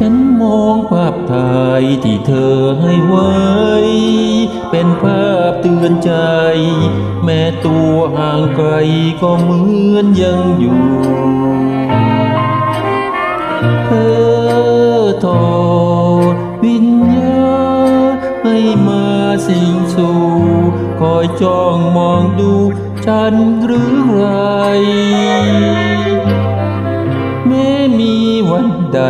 ฉันมองภาพถ่ายที่เธอให้ไว้ เป็นภาพเตือนใจ แม้ตัวห่างไกลก็เหมือนยังอยู่ เธอทอดวิญญาณให้มาสิงสู่คอยจ้องมองดูฉันหรือไร ใด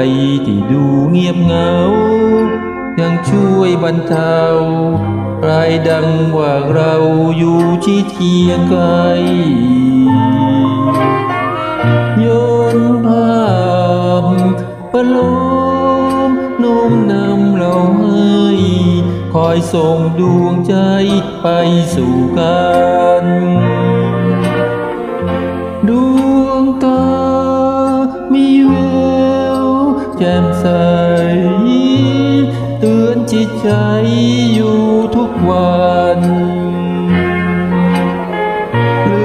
ที่ดูเงียบเหงา ยังช่วยบรรเทารายดังว่าเราอยู่ที่เทียงไกลโยนภาพประโลมโน้มนำเราให้คอยส่งดวงใจไปสู่กัน จ่มใส เตือนจิตใจอยู่ทุกวันลื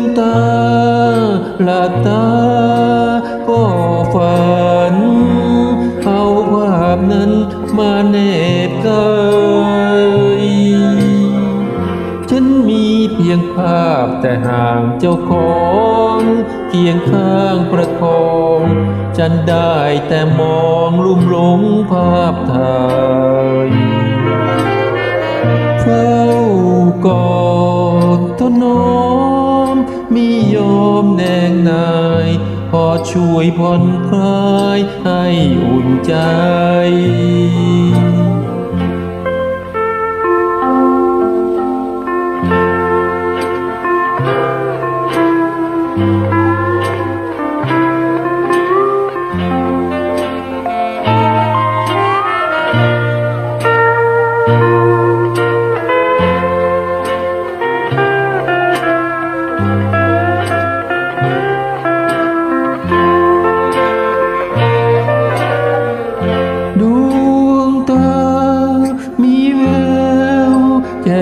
มตาหลับตา ก็ฝัน เอาภาพนั้นมาเนบกายฉันมีเพียงภาพแต่ห่างเจ้าของ เคียงข้างประคอง ฉันได้แต่มองลุ่มหลงภาพถ่ายเฝ้ากอดถนอมมียอมแนงนาย พอช่วยผ่อนคลายให้อุ่นใจ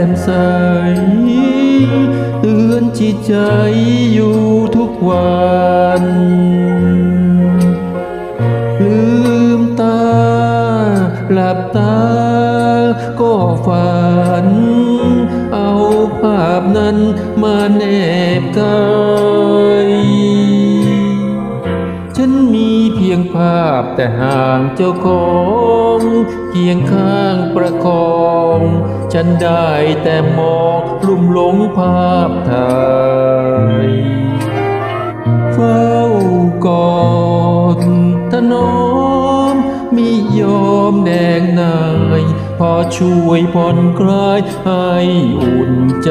มใส เตือนจิตใจอยู่ทุกวัน ลืมตา หลับตา ก็ฝัน เอาภาพนั้นมาแนบกายฉันมีเพียงภาพแต่ห่างเจ้าของ คียงข้างประคอง ฉันได้แต่มองลุ่มหลงภาพถ่ายเฝ้ากอดถนอมมียอมแดงนาย พอช่วยผ่อนคลายให้อุ่นใจ